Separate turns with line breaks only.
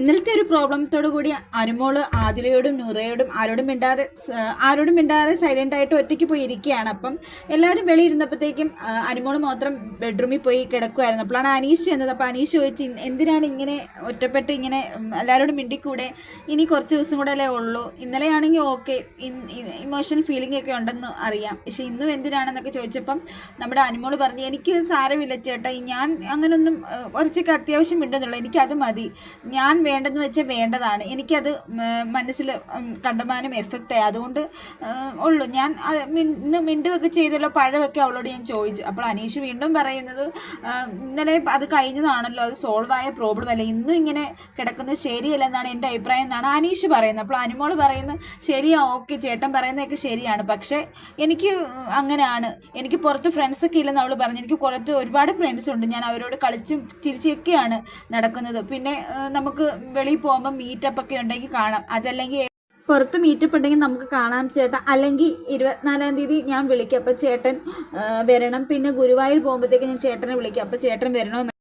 ഇന്നലത്തെ ഒരു പ്രോബ്ലത്തോടു കൂടി അനുമോൾ ആതിലയോടും നൂറയോടും ആരോടും മിണ്ടാതെ ആരോടും മിണ്ടാതെ സൈലന്റ് ആയിട്ട് ഒറ്റയ്ക്ക് പോയി ഇരിക്കുകയാണ് അപ്പം എല്ലാവരും വെളിയിരുന്നപ്പോഴത്തേക്കും അനുമോൾ മാത്രം ബെഡ്റൂമിൽ പോയി കിടക്കുമായിരുന്നു അപ്പോഴാണ് അനീഷ് ചെന്നത്. അപ്പോൾ അനീഷ് ചോദിച്ചു എന്തിനാണ് ഇങ്ങനെ ഒറ്റപ്പെട്ട് ഇങ്ങനെ എല്ലാവരോടും മിണ്ടിക്കൂടെ? ഇനി കുറച്ച് ദിവസം കൂടെ അല്ലേ ഉള്ളൂ. ഇന്നലെയാണെങ്കിൽ ഓക്കെ ഇമോഷണൽ ഫീലിംഗ് ഒക്കെ ഉണ്ടെന്ന് അറിയാം. പക്ഷെ ഇന്നും എന്തിനാണെന്നൊക്കെ ചോദിച്ചപ്പം നമ്മുടെ അനുമോൾ പറഞ്ഞു എനിക്ക് സാരമില്ല ചേട്ടാ. ഞാൻ അങ്ങനൊന്നും കുറച്ചൊക്കെ അത്യാവശ്യം മിണ്ടുന്നുള്ളൂ. എനിക്കത് മതി. ഞാൻ വേണ്ടെന്ന് വെച്ചാൽ വേണ്ടതാണ്. എനിക്കത് മനസ്സിൽ കണ്ടമാനം എഫക്റ്റ് ആയി. അതുകൊണ്ട് ഉള്ളു. ഞാൻ ഇന്ന് മിണ്ടുമൊക്കെ ചെയ്തല്ലോ. പഴമൊക്കെ അവളോട് ഞാൻ ചോദിച്ചു. അപ്പോൾ അനീഷ് വീണ്ടും പറയുന്നത് ഇന്നലെ അത് കഴിഞ്ഞതാണല്ലോ. അത് സോൾവ് ആയ പ്രോബ്ലം അല്ല? ഇന്നും ഇങ്ങനെ കിടക്കുന്നത് ശരിയല്ല എന്നാണ് എന്റെ അഭിപ്രായം എന്നാണ് അനീഷ് പറയുന്നത്. അപ്പോൾ അനുമോൾ പറയുന്നത് ശരിയാ ഓക്കെ ചേട്ടൻ പറയുന്നതൊക്കെ ശരിയാണ്. പക്ഷേ എനിക്ക് അങ്ങനെയാണ്. എനിക്ക് പുറത്ത് ഫ്രണ്ട്സൊക്കെ ഇല്ലെന്ന് അവൾ പറഞ്ഞു. എനിക്ക് പുറത്ത് ഒരുപാട് ഫ്രണ്ട്സ് ഉണ്ട്. ഞാൻ അവരോട് കളിച്ചും ചിരിച്ചൊക്കെയാണ് നടക്കുന്നത്. പിന്നെ നമുക്ക് വെളിയിൽ പോകുമ്പോൾ മീറ്റപ്പ് ഒക്കെ ഉണ്ടെങ്കിൽ കാണാം. അതല്ലെങ്കിൽ പുറത്ത് മീറ്റപ്പ് ഉണ്ടെങ്കിൽ നമുക്ക് കാണാം ചേട്ടാ. അല്ലെങ്കിൽ ഇരുപത്തിനാലാം തീയതി ഞാൻ വിളിക്കാം. അപ്പോൾ ചേട്ടൻ വരണം. പിന്നെ ഗുരുവായൂർ പോകുമ്പോഴത്തേക്ക് ഞാൻ ചേട്ടനെ വിളിക്കാം. അപ്പോൾ ചേട്ടൻ വരണമെന്ന്